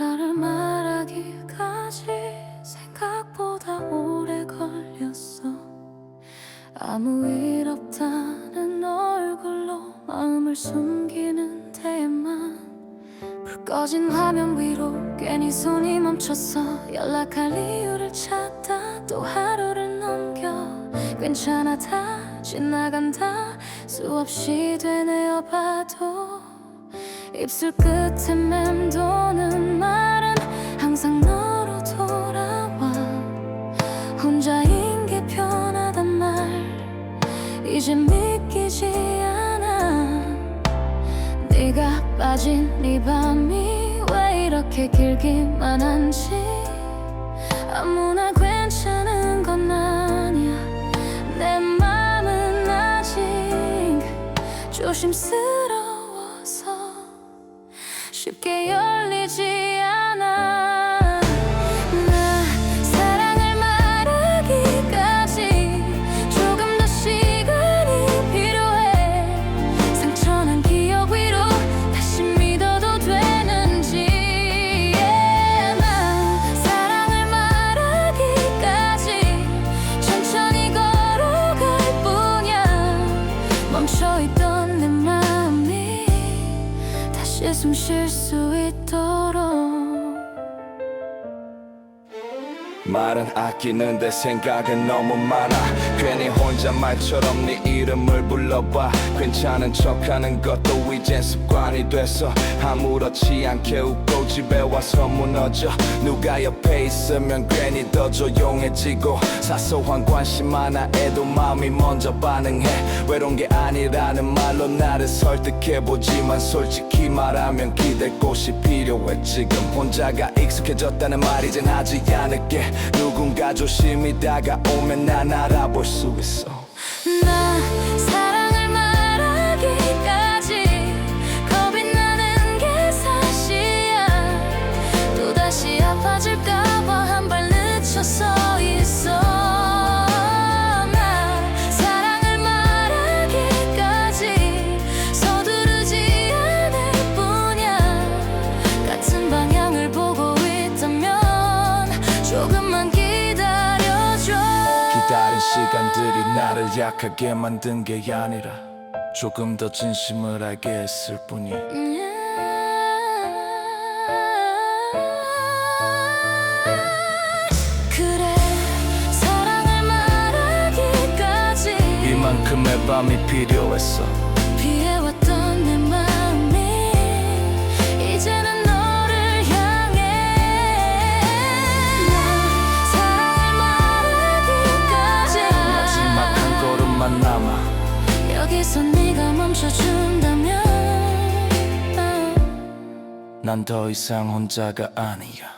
나를 말하기까지 생각보다 오래 걸렸어. 아무 일 없다는 얼굴로 마음을 숨기는 데만 불 꺼진 화면 위로 괜히 손이 멈췄어 연락할 이유를 찾다 또 하루를 넘겨 괜찮아 다 지나간다. 수없이 되뇌어 봐도 입술 끝에 맴도는 말은 항상 너로 돌아와. 혼자인 게 편하단 말 이제 믿기지 않아. 네가 빠진 네 밤이 왜 이렇게 길기만 한지 아무나 괜찮은 건 아니야. 내 맘은 아직 조심스러 숨 쉴 수 있도록. 말은 아끼는데 생각은 너무 많아 괜히 혼자 말처럼 네 이름을 불러봐. 괜찮은 척하는 것도 이젠 습관이 돼서 아무렇지 않게 웃고 집에 와서 무너져. 누가 옆에 있으면 괜히 더 조용해지고. 사소한 관심 하나에도 마음이 먼저 반응해. 외로운 게 아니라는 말로 나를 설득해보지만 솔직히 말하면 기댈 곳이 필요해. 지금 혼자가 익숙해졌다는 말 이젠 하지 않을게. 누군가 조심히 다가오면 난 알아볼 수 있어. 나 시간들이 나를 약하게 만든 게 아니라 조금 더 진심을 알게 했을 뿐이. 그래 사랑을 말하기까지. 이만큼의 밤이 필요했어 한 걸음만 남아 여기서 네가 멈춰준다면. 난 더 이상 혼자가 아니야